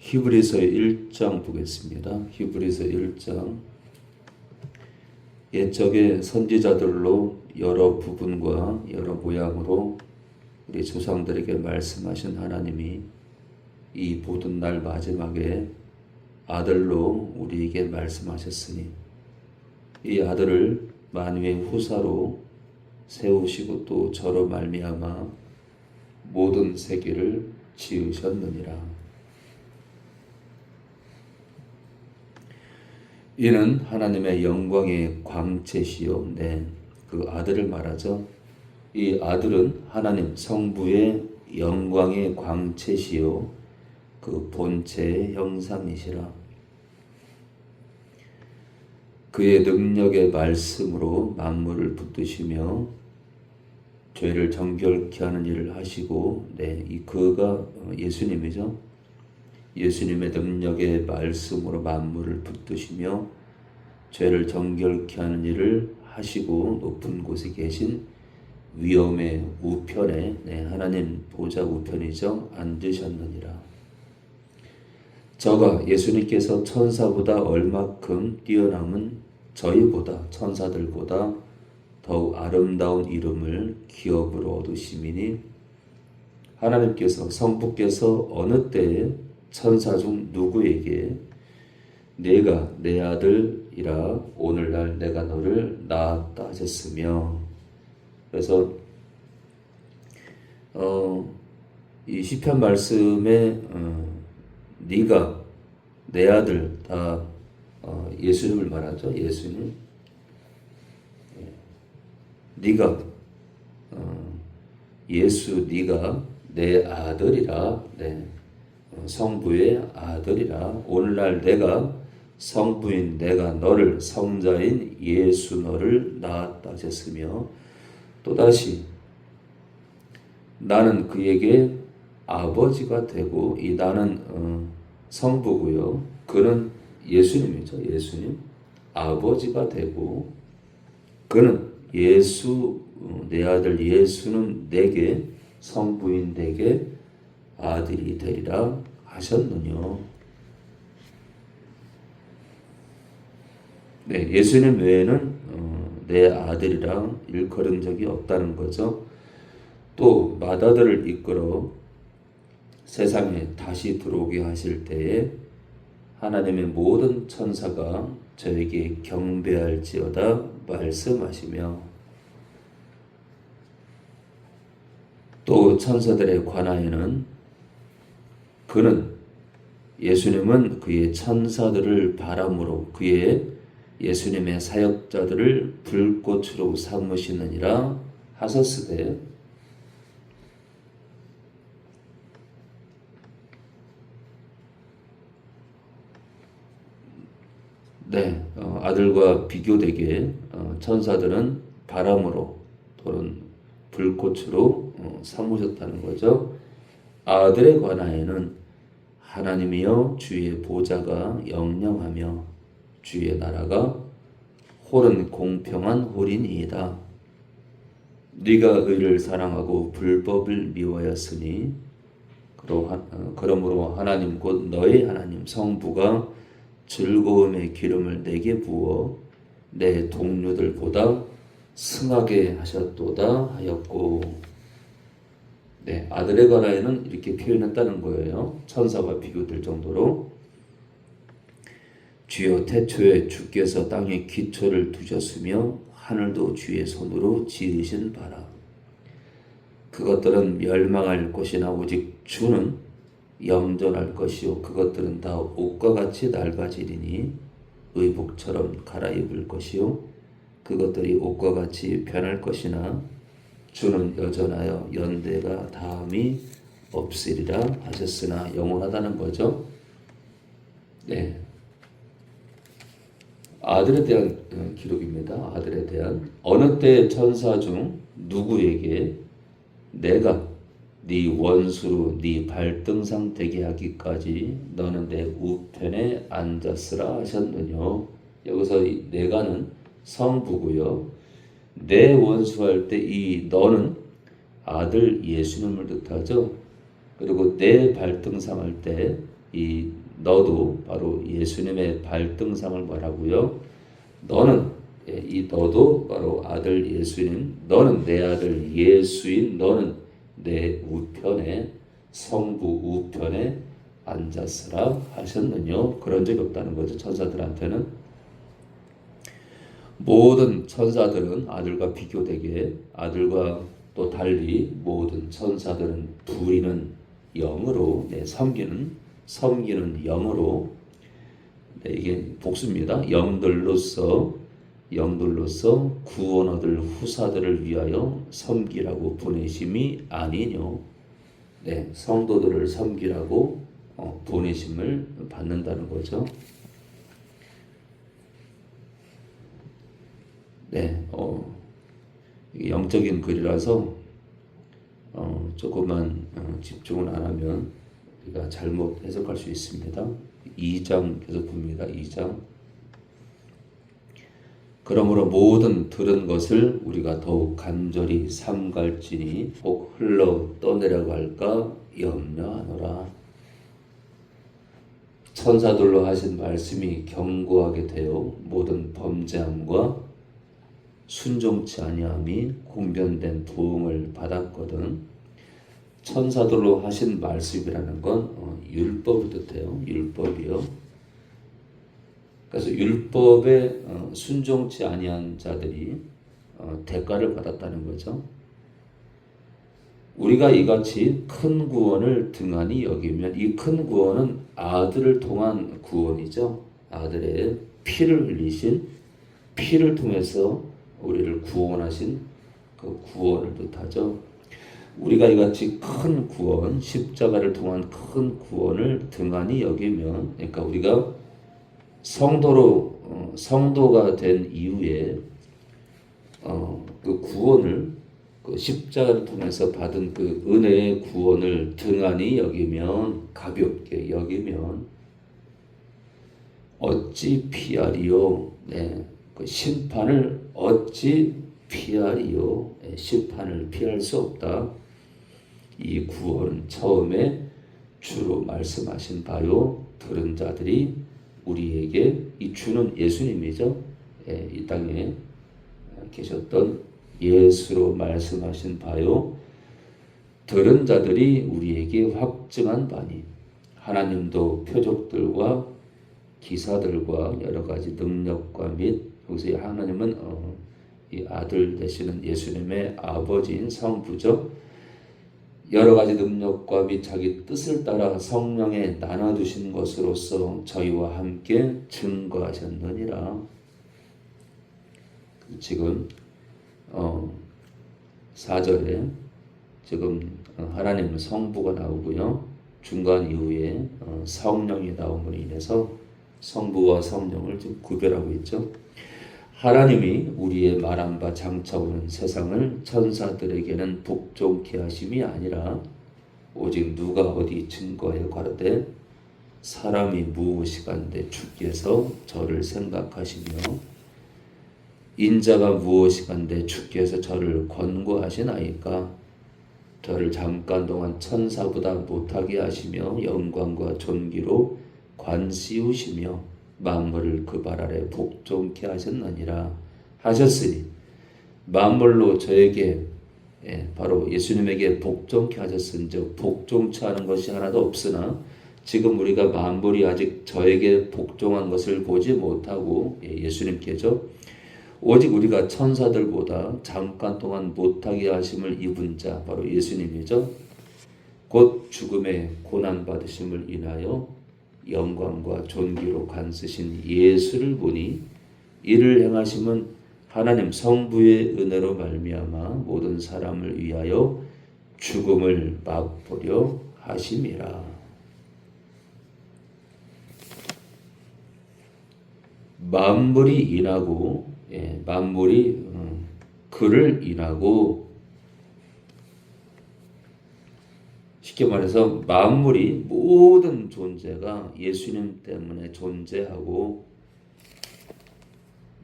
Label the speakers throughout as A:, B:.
A: 히브리서 1장 보겠습니다. 히브리서 1장 옛적의 선지자들로 여러 부분과 여러 모양으로 우리 조상들에게 말씀하신 하나님이 이 모든 날 마지막에 아들로 우리에게 말씀하셨으니 이 아들을 만유의 후사로 세우시고 또 저로 말미암아 모든 세계를 지으셨느니라. 이는 하나님의 영광의 광채시요. 네, 그 아들을 말하죠. 이 아들은 하나님 성부의 영광의 광채시요. 그 본체의 형상이시라. 그의 능력의 말씀으로 만물을 붙드시며 죄를 정결케 하는 일을 하시고, 네, 이 그가 예수님이죠. 예수님의 능력의 말씀으로 만물을 붙드시며 죄를 정결케 하는 일을 하시고 높은 곳에 계신 위엄의 우편에 네, 하나님 보좌 우편이죠 앉으셨느니라. 저가 예수님께서 천사보다 얼마큼 뛰어남은 저희보다 천사들보다 더욱 아름다운 이름을 기업으로 얻으시미니 하나님께서 성부께서 어느 때에 천사 중 누구에게 내가 내 아들이라 오늘날 내가 너를 낳았다 하셨으며 그래서 어, 이 시편 말씀에 어, 네가 내 아들 다 어, 예수님을 말하죠 예수님 예. 네가 어, 예수 네가 내 아들이라 네. 성부의 아들이라. 오늘날 내가 성부인 내가 너를 성자인 예수 너를 낳았다 하셨으며 또다시 나는 그에게 아버지가 되고 이 나는 어, 성부고요. 그는 예수님이죠. 예수님. 아버지가 되고 그는 예수 어, 내 아들 예수는 내게 성부인 내게 아들이 되리라 하셨느뇨. 네, 예수님 외에는 어, 내 아들이라 일컬은 적이 없다는 거죠. 또 마다들을 이끌어 세상에 다시 들어오게 하실 때에 하나님의 모든 천사가 저에게 경배할지어다 말씀하시며 또 천사들에 관하여는 그는 예수님은 그의 천사들을 바람으로 그의 예수님의 사역자들을 불꽃으로 삼으시느니라 하셨으되 네, 어, 아들과 비교되게 어, 천사들은 바람으로 또는 불꽃으로 어, 삼으셨다는 거죠. 아들에 관하여는 하나님이여 주의 보좌가 영영하며 주의 나라가 홀은 공평한 홀이니이다. 네가 의를 사랑하고 불법을 미워하였으니 어, 그러므로 하나님 곧 너의 하나님 성부가 즐거움의 기름을 내게 부어 내 동료들보다 승하게 하셨도다 하였고 네, 아들에 관하여는 이렇게 표현했다는 거예요. 천사와 비교될 정도로 주여 태초에 주께서 땅에 기초를 두셨으며 하늘도 주의 손으로 지으신 바라. 그것들은 멸망할 것이나 오직 주는 영존할 것이요 그것들은 다 옷과 같이 낡아지리니 의복처럼 갈아입을 것이요 그것들이 옷과 같이 변할 것이나 주는 여전하여 연대가 다음이 없으리라 하셨으나 영원하다는 거죠. 네. 아들에 대한 어, 기록입니다. 아들에 대한 어느 때 천사 중 누구에게 내가 네 원수로 네 발등상 되게 하기까지 너는 내 우편에 앉았으라 하셨느뇨. 여기서 내가는 성부고요. 내 원수 할 때 이 너는 아들 예수님을 뜻하죠. 그리고 내 발등상 할 때 이 너도 바로 예수님의 발등상을 말하고요. 너는 예, 이 너도 바로 아들 예수님, 너는 내 아들 예수인, 너는 내 우편에 성부 우편에 앉았으라 하셨느뇨. 그런 적이 없다는 거죠. 천사들한테는 모든 천사들은 아들과 비교되게 아들과 또 달리 모든 천사들은 부리는 영으로 네, 섬기는 섬기는 영으로 네, 이게 복수입니다. 영들로서 영들로서 구원 얻을 후사들을 위하여 섬기라고 보내심이 아니뇨. 네, 성도들을 섬기라고 어, 보내심을 받는다는 거죠. 네, 어, 영적인 글이라서 어, 조금만 어, 집중을 안 하면 우리가 잘못 해석할 수 있습니다. 2장 계속 봅니다. 2장. 그러므로 모든 들은 것을 우리가 더욱 간절히 삼갈지니 혹 흘러 떠내려갈까 염려하노라. 천사들로 하신 말씀이 경고하게 되어 모든 범죄함과 순종치 아니함이 공변된 부흥을 받았거든. 천사들로 하신 말씀이라는 건 어, 율법을 뜻해요. 율법이요. 그래서 율법에 어, 순종치 아니한 자들이 어, 대가를 받았다는 거죠. 우리가 이같이 큰 구원을 등한히 여기면 이 큰 구원은 아들을 통한 구원이죠. 아들의 피를 흘리신 피를 통해서 우리를 구원하신 그 구원을 뜻하죠. 우리가 이같이 큰 구원, 십자가를 통한 큰 구원을 등한히 여기면, 그러니까 우리가 성도로 어, 성도가 된 이후에 어, 그 구원을 그 십자가를 통해서 받은 그 은혜의 구원을 등한히 여기면 가볍게 여기면 어찌 피하리요? 네, 그 심판을 어찌 피하리요? 네, 심판을 피할 수 없다. 이 구원은 처음에 주로 말씀하신 바요. 들은 자들이 우리에게 이 주는 예수님이죠. 예, 이 땅에 계셨던 예수로 말씀하신 바요. 들은 자들이 우리에게 확증한 바니 하나님도 표적들과 기사들과 여러 가지 능력과 및 여기서 하나님은 어, 이 아들 되시는 예수님의 아버지인 성부죠. 여러 가지 능력과 및 자기 뜻을 따라 성령에 나눠두신 것으로서 저희와 함께 증거하셨느니라. 지금 어, 4절에 지금 하나님 성부가 나오고요. 중간 이후에 어, 성령이 나옴으로 인해서 성부와 성령을 구별하고 있죠. 하나님이 우리의 말한 바 장차 오는 세상을 천사들에게는 복종케 하심이 아니라 오직 누가 어디 증거에 가로되 사람이 무엇이간데 주께서 저를 생각하시며 인자가 무엇이간데 주께서 저를 권고하시나이까? 저를 잠깐 동안 천사보다 못하게 하시며 영광과 존귀로 관씌우시며 만물을 그 발 아래 복종케 하셨느니라 하셨으니 만물로 저에게 예, 바로 예수님에게 복종케 하셨은즉 복종치 않은 것이 하나도 없으나 지금 우리가 만물이 아직 저에게 복종한 것을 보지 못하고 예, 예수님께죠. 오직 우리가 천사들보다 잠깐 동안 못하게 하심을 입은 자 바로 예수님이죠. 곧 죽음의 고난 받으심을 인하여 영광과 존귀로 간쓰신 예수를 보니 이를 행하심은 하나님 성부의 은혜로 말미암아 모든 사람을 위하여 죽음을 맛보려 하심이라. 만물이 인하고 예, 만물이 음, 그를 인하고 쉽게 말해서 만물이 모든 존재가 예수님 때문에 존재하고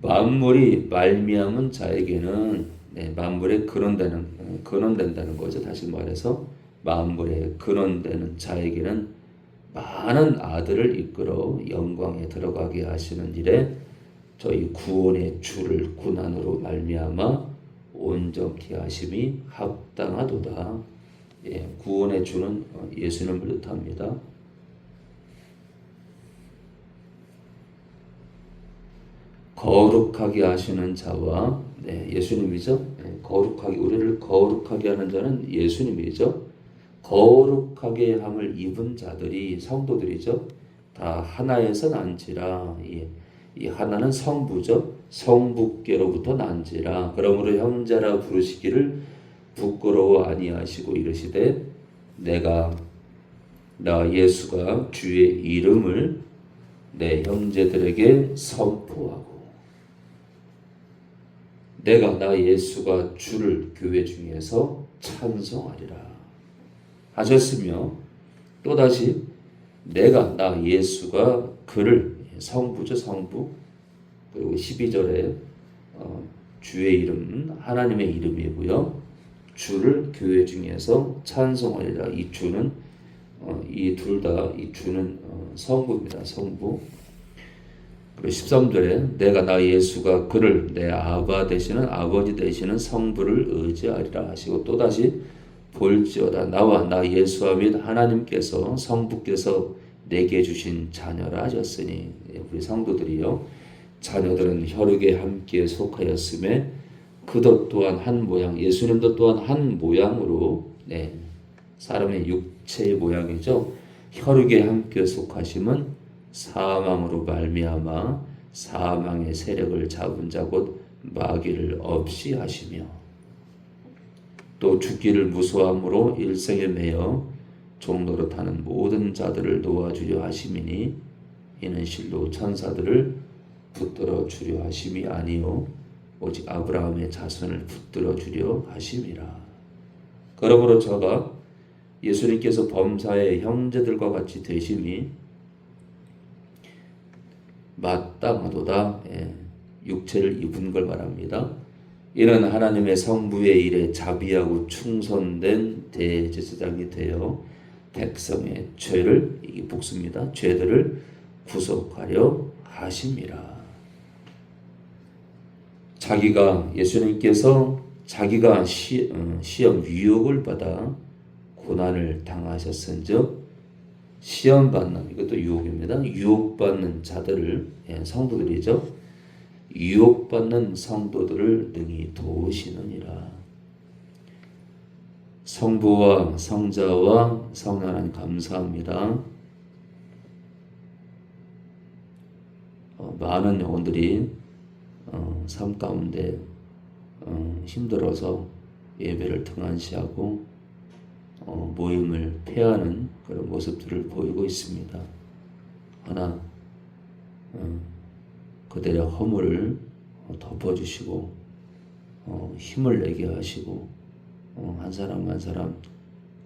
A: 만물이 말미암은 자에게는 네, 만물에 근원되는 근원된다는 거죠. 다시 말해서 만물에 근원되는 자에게는 많은 아들을 이끌어 영광에 들어가게 하시는 일에 저희 구원의 주를 군안으로 말미암아 온전케 하심이 합당하도다. 예, 구원의 주는 어, 예수님을 뜻합니다. 거룩하게 하시는 자와 네, 예수님이죠. 네, 거룩하게 우리를 거룩하게 하는 자는 예수님이죠. 거룩하게 함을 입은 자들이 성도들이죠. 다 하나에서 난지라 이, 이 하나는 성부죠. 성부께로부터 난지라 그러므로 형제라 부르시기를 부끄러워 아니하시고 이르시되 내가 나 예수가 주의 이름을 내 형제들에게 선포하고 내가 나 예수가 주를 교회 중에서 찬송하리라. 하셨으며 또다시 내가 나 예수가 그를 성부죠 성부? 그리고 12절에 어, 주의 이름은 하나님의 이름이고요 주를 교회 중에서 찬송하리라. 이 주는 어, 이둘 다 이 주는 어, 성부입니다. 성부. 그리고 13절에 내가 나 예수가 그를 내 아바 되시는 아버지 되시는 성부를 의지하리라 하시고 또다시 볼지어다. 나와 나 예수와 및 하나님께서 성부께서 내게 주신 자녀라 하셨으니. 예, 우리 성도들이요 자녀들은 혈육에 함께 속하였음에 그도 또한 한 모양 예수님도 또한 한 모양으로 네 사람의 육체의 모양이죠. 혈육에 함께 속하심은 사망으로 말미암아 사망의 세력을 잡은 자 곧 마귀를 없이 하시며 또 죽기를 무서함으로 일생에 매여 종로로 타는 모든 자들을 도와주려 하심이니 이는 실로 천사들을 붙들어 주려 하심이 아니요 오직 아브라함의 자손을 붙들어 주려 하심이라. 그러므로 저가 예수님께서 범사의 형제들과 같이 되심이 마땅하도다. 예, 육체를 입은 걸 말합니다. 이는 하나님의 성부의 일에 자비하고 충성된 대제사장이 되어 백성의 죄를 이게 복수입니다. 죄들을 구속하려 하심이라. 자기가 예수님께서 자기가 시, 어, 시험 유혹을 받아 고난을 당하셨은즉 시험 받는 이것도 유혹입니다. 유혹 받는 자들을 예, 성도들이죠. 유혹 받는 성도들을 능히 도우시느니라. 성부와 성자와 성하나님 감사합니다. 어, 많은 영혼들이 어, 삶 가운데 어, 힘들어서 예배를 등한시하고 어, 모임을 폐하는 그런 모습들을 보이고 있습니다. 하나 어, 그들의 허물을 덮어주시고 어, 힘을 내게 하시고 어, 한 사람 한 사람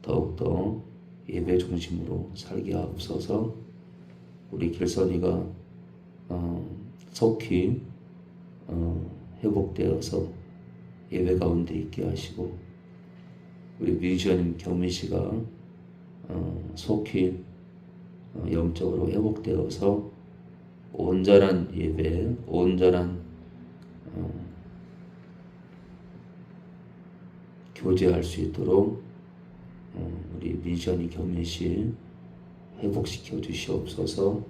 A: 더욱더 예배 중심으로 살게 하옵소서 우리 길선이가 어, 속히 어, 회복되어서 예배 가운데 있게 하시고 우리 뮤지엄 경민 씨가 어, 속히 어, 영적으로 회복되어서 온전한 예배, 온전한 어, 교제할 수 있도록 어, 우리 민션이 경민 씨 회복시켜 주시옵소서.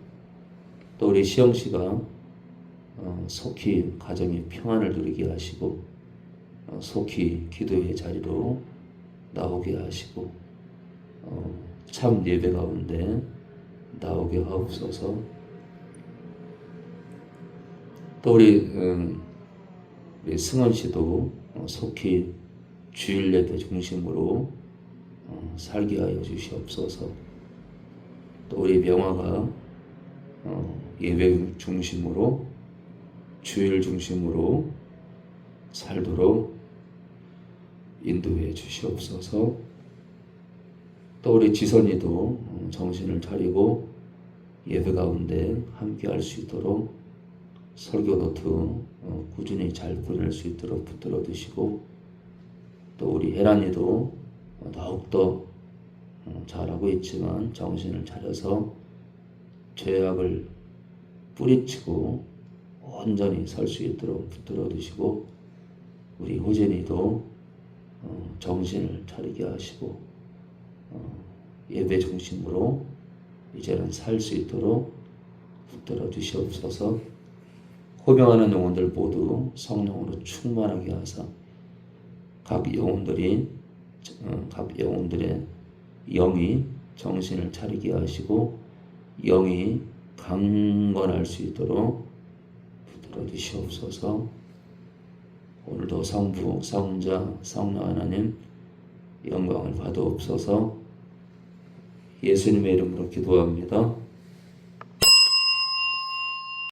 A: 또 우리 시영 씨가 어, 속히 가정의 평안을 누리게 하시고 어, 속히 기도의 자리로 나오게 하시고 어, 참 예배 가운데 나오게 하옵소서. 또 우리, 음, 우리 승원 씨도 어, 속히 주일 예배 중심으로 어, 살게 하여 주시옵소서. 또 우리 명화가 어, 예배 중심으로 주일 중심으로 살도록 인도해 주시옵소서. 또 우리 지선이도 어, 정신을 차리고 예배 가운데 함께 할 수 있도록 설교 노트 어, 꾸준히 잘 보낼 수 있도록 붙들어 두시고 또 우리 혜란이도 더욱더 어, 잘하고 있지만 정신을 차려서 죄악을 뿌리치고 온전히 설수 있도록 붙들어 두시고 우리 호진이도 어, 정신을 차리게 하시고 어, 예배 중심으로 이제는 살 수 있도록 붙들어 주시옵소서. 호명하는 영혼들 모두 성령으로 충만하게 하사 각 영혼들이 어, 각 영혼들의 영이 정신을 차리게 하시고 영이 강건할 수 있도록 붙들어 주시옵소서. 오늘도 성부, 성자, 성령 하나님 영광을 받아옵소서. 예수님의 이름으로 기도합니다.